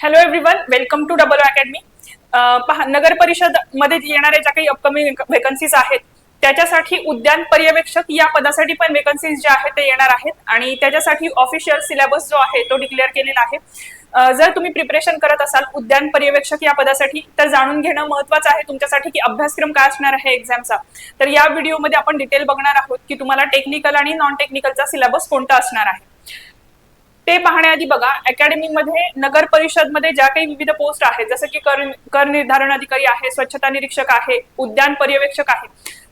Hello everyone welcome to double academy पहा नगर परिषदमध्ये येणाऱ्या ज्या काही अपकमिंग वेकन्सीज आहेत त्याच्यासाठी उद्यान पर्यवेक्षक या पदासाठी पण वेकन्सीज ज्या आहेत ते येणार आहेत. आणि त्याच्यासाठी ऑफिशियल सिलेबस जो आहे तो डिक्लेअर केलेला आहे. जर तुम्ही प्रिपरेशन करत असाल उद्यान पर्यवेक्षक या पदासाठी तर जाणून घेणं महत्वाचं आहे तुमच्यासाठी की अभ्यासक्रम काय असणार आहे एक्झामचा तर या व्हिडिओमध्ये आपण डिटेल बघणार आहोत की तुम्हाला टेक्निकल आणि नॉन टेक्निकलचा सिलेबस कोणता असणार आहे. ते पाहण्याआधी बघा अकॅडमीमध्ये नगर परिषदमध्ये ज्या काही विविध पोस्ट आहेत जसं की कर कर निर्धारण अधिकारी आहे स्वच्छता निरीक्षक आहे उद्यान पर्यवेक्षक आहे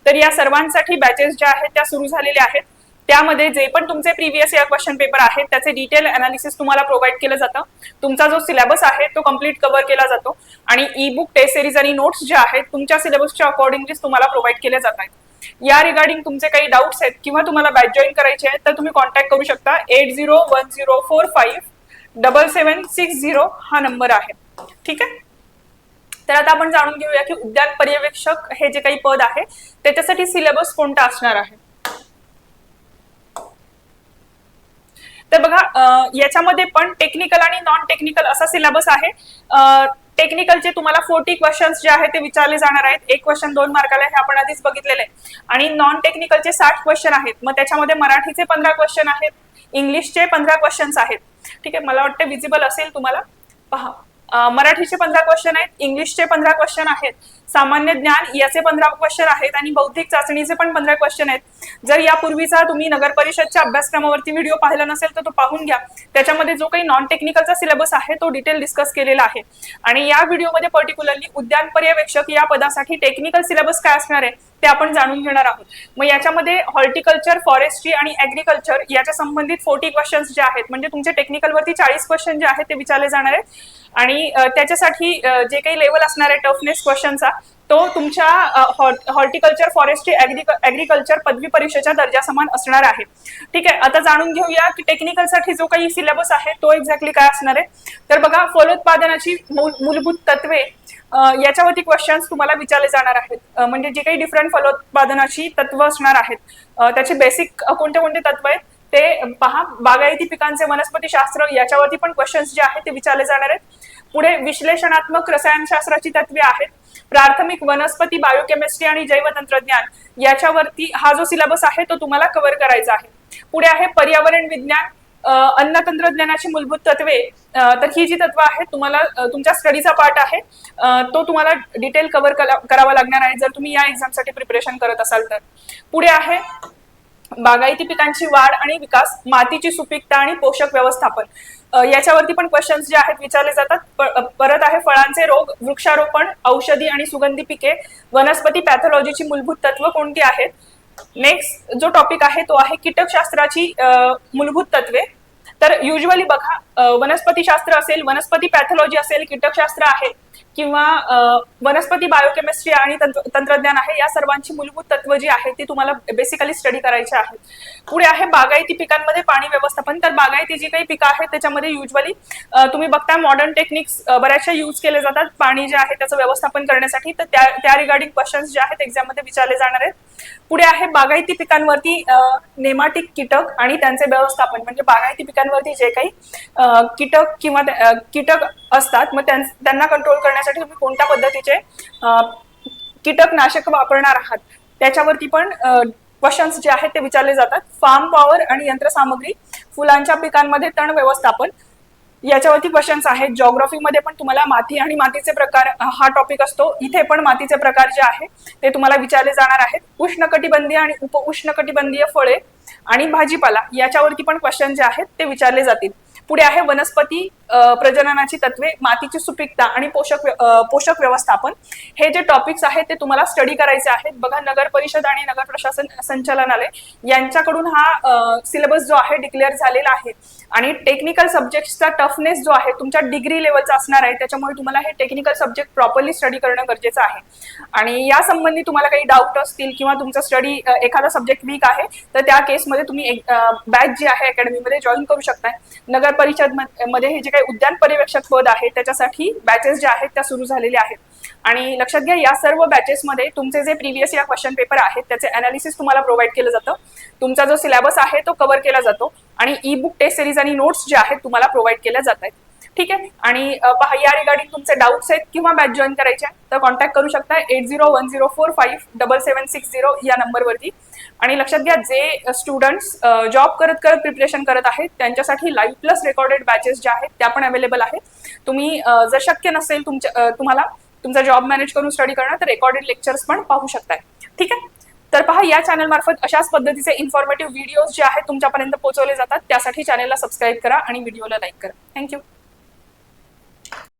तर या सर्वांसाठी बॅचेस ज्या आहेत त्या सुरू झालेल्या आहेत. त्यामध्ये जे पण तुमचे प्रिव्हियस इयर क्वेश्चन पेपर आहेत त्याचे डिटेल अनालिसिस तुम्हाला प्रोव्हाइड केलं जातं. तुमचा जो सिलेबस आहे तो कंप्लीट कव्हर केला जातो. आणि ई बुक टेस्ट सिरीज आणि नोट्स जे आहेत तुमच्या सिलेबसच्या अकॉर्डिंगलीच तुम्हाला प्रोव्हाइड केले जात आहेत. या रिगार्डिंग तुमचे काही डाऊट्स आहेत किंवा तुम्हाला बॅच जॉईन करायचे आहेत तर तुम्ही कॉन्टॅक्ट करू शकता. Eight zero one zero four five double seven six zero हा नंबर आहे. ठीक आहे? तर आता आपण जाणून घेऊया की उद्यान पर्यवेक्षक हे जे काही पद आहे त्याच्यासाठी सिलेबस कोणता असणार आहे? तर बघा याच्यामध्ये पण टेक्निकल आणि नॉन टेक्निकल असा सिलेबस आहे. टेक्निकलचे तुम्हाला फोर्टी क्वेश्चन्स जे आहेत ते विचारले जाणार आहेत. एक क्वेश्चन दोन मार्काला हे आपण आधीच बघितलेले आहे. आणि नॉन टेक्निकलचे साठ क्वेश्चन आहेत मग त्याच्यामध्ये मराठीचे पंधरा क्वेश्चन आहेत इंग्लिशचे पंधरा क्वेश्चन्स आहेत. ठीक आहे मला वाटतं विजिबल असेल तुम्हाला. पहा. मराठीचे पंधरा क्वेश्चन आहेत इंग्लिशचे पंधरा क्वेश्चन आहेत सामान्य ज्ञान याचे पंधरा क्वेश्चन आहेत आणि बौद्धिक चाचणीचे पण पंधरा क्वेश्चन आहेत. जर यापूर्वीचा तुम्ही नगर परिषदच्या अभ्यासक्रमावरती व्हिडिओ पाहिला नसेल तर तो पाहून घ्या. त्याच्यामध्ये जो काही नॉन टेक्निकलचा सिलेबस आहे तो डिटेल डिस्कस केलेला आहे. आणि या व्हिडिओमध्ये पर्टिक्युलरली उद्यान पर्यवेक्षक या पदासाठी टेक्निकल सिलेबस काय असणार आहे? ते आपण जाणून घेणार आहोत. मग याच्यामध्ये हॉर्टिकल्चर फॉरेस्ट्री आणि ऍग्रिकल्चर याच्या संबंधित फोर्टी क्वेश्चन्स जे आहेत म्हणजे तुमचे टेक्निकल वरती चाळीस क्वेश्चन जे आहेत ते विचारले जाणार आहेत. आणि त्याच्यासाठी जे काही लेवल असणार आहे टफनेस क्वेश्चनचा तो तुमच्या हॉर्टिकल्चर फॉरेस्ट्री ऍग्रिकल्चर पदवी परीक्षेच्या दर्जा समान असणार आहे. ठीक आहे आता जाणून घेऊया की टेक्निकलसाठी जो काही सिलेबस आहे तो एक्झॅक्टली काय असणार आहे. तर बघा फलोत्पादनाची मूल- मूलभूत तत्वे याच्यावरती क्वेश्चन्स तुम्हाला विचारले जाणार आहेत. म्हणजे जे काही डिफरंट फलोत्पादनाची तत्व असणार आहेत त्याचे बेसिक कोणते कोणते तत्व आहेत ते पहा. बागायती पिकांचे वनस्पती शास्त्र याच्यावरती पण क्वेश्चन्स जे आहेत ते विचारले जाणार आहेत. पुढे विश्लेषणात्मक रसायनशास्त्राची तत्वे आहेत. प्राथमिक वनस्पती बायोकेमिस्ट्री आणि जैवतंत्रज्ञान याच्यावरती हा जो सिलेबस आहे तो तुम्हाला कव्हर करायचा आहे. पुढे आहे पर्यावरण विज्ञान अन्न तंत्रज्ञानाची मूलभूत तत्वे. तर ही जी तत्व आहेत तुम्हाला तुमच्या स्टडीचा पार्ट आहे. तो तुम्हाला डिटेल कव्हर करावा लागणार आहे जर तुम्ही या एक्झामसाठी प्रिपरेशन करत असाल तर. पुढे आहे बागायती पिकांची वाढ आणि विकास मातीची सुपीकता आणि पोषक व्यवस्थापन. याच्यावरती पण क्वेश्चन्स जे आहेत विचारले जातात. परत आहे फळांचे रोग वृक्षारोपण औषधी आणि सुगंधी पिके. वनस्पती पॅथॉलॉजीची मूलभूत तत्व कोणती आहेत? नेक्स्ट जो टॉपिक आहे तो आहे कीटकशास्त्राची मूलभूत तत्वे. तर युजली बघा वनस्पतीशास्त्र असेल वनस्पती पॅथॉलॉजी असेल कीटकशास्त्र आहे किंवा वनस्पती बायोकेमिस्ट्री आणि तंत्र- तंत्रज्ञान आहे या सर्वांची मूलभूत तत्व जी आहे ती तुम्हाला बेसिकली स्टडी करायची आहे. पुढे आहे बागायती पिकांमध्ये पाणी व्यवस्थापन. तर बागायती जी काही पिकं आहेत त्याच्यामध्ये युजली तुम्ही बघता मॉडर्न टेक्निक्स बऱ्याचशा यूज केले जातात. पाणी जे आहे त्याचं व्यवस्थापन करण्यासाठी. तर त्या त्या रिगार्डिंग क्वेश्चन्स जे आहेत एक्झाममध्ये विचारले जाणार आहेत. पुढे आहे बागायती पिकांवरती नेमाटिक कीटक आणि त्यांचे व्यवस्थापन. म्हणजे बागायती पिकांवरती जे काही अ, कीटक किंवा कीटक असतात मग त्यां- त्यांना कंट्रोल करण्यासाठी तुम्ही कोणत्या पद्धतीचे कीटकनाशक वापरणार आहात? त्याच्यावरती पण क्वेश्चन्स जे आहेत ते विचारले जातात. फार्म पॉवर आणि यंत्रसामग्री फुलांच्या पिकांमध्ये तण व्यवस्थापन याच्यावरती क्वेश्चन्स आहेत. जॉग्रॉफीमध्ये पण तुम्हाला माती आणि मातीचे प्रकार हा टॉपिक असतो. इथे पण मातीचे प्रकार जे आहे ते तुम्हाला विचारले जाणार आहेत. उष्णकटिबंधीय आणि उप उष्णकटिबंधीय फळे आणि भाजीपाला याच्यावरती पण क्वेश्चन जे आहेत ते विचारले जातील. पुढे आहे वनस्पती प्रजननाची तत्वे मातीची सुपीकता आणि पोषक पोषक व्यवस्थापन. हे जे टॉपिक्स आहेत ते तुम्हाला स्टडी करायचे आहेत. बघा नगर परिषद आणि नगर प्रशासन संचालनालय यांच्याकडून हा सिलेबस जो आहे डिक्लेअर झालेला आहे. आणि टेक्निकल सब्जेक्टचा टफनेस जो आहे तुमच्या डिग्री लेवलचा असणार आहे. त्याच्यामुळे तुम्हाला हे टेक्निकल सब्जेक्ट प्रॉपरली स्टडी करणं गरजेचं आहे. आणि या संबंधी तुम्हाला काही डाऊट असतील किंवा तुमचा स्टडी एखादा सब्जेक्ट वीक आहे तर त्या केसमध्ये तुम्ही बॅच जी आहे अकॅडमीमध्ये जॉईन करू शकताय. नगर परिषदमध्ये हे जे काही उद्यान पर्यवेक्षक पद आहे त्याच्यासाठी बॅचेस ज्या आहेत त्या सुरू झालेल्या आहेत. आणि लक्षात घ्या या सर्व बॅचेसमध्ये तुमचे जे प्रिव्हियस या क्वेश्चन पेपर आहेत त्याचे अनालिसिस तुम्हाला प्रोव्हाइड केलं जातं. तुमचा जो सिलेबस आहे तो कव्हर केला जातो. आणि ई बुक टेस्ट सिरीज आणि नोट्स जे आहेत तुम्हाला प्रोव्हाइड केल्या जात आहेत. ठीक आहे? आणि या रिगार्डिंग तुमचे डाऊट्स आहेत किंवा बॅच जॉईन करायचे तर कॉन्टॅक्ट करू शकता eight zero one zero four five double seven six zero या नंबरवरती आणि लक्षात घ्या जे स्टुडंट्स जॉब करत करत प्रिपरेशन करत आहेत त्यांच्यासाठी लाईव्ह प्लस रेकॉर्डेड बॅचेस ज्या आहेत त्या पण अवेलेबल आहेत. तुम्ही जर शक्य नसेल तुमच्या तुम्हाला तुमचा जॉब मॅनेज करून स्टडी करणं तर रेकॉर्डेड लेक्चर्स पण पाहू शकताय. ठीक आहे? तर पहा या चॅनल मार्फत अशाच पद्धतीचे इन्फॉर्मेटिव्ह व्हिडिओज जे आहेत तुमच्यापर्यंत पोहोचवले जातात त्यासाठी चॅनलला सबस्क्राईब करा आणि व्हिडिओला लाईक करा. थँक्यू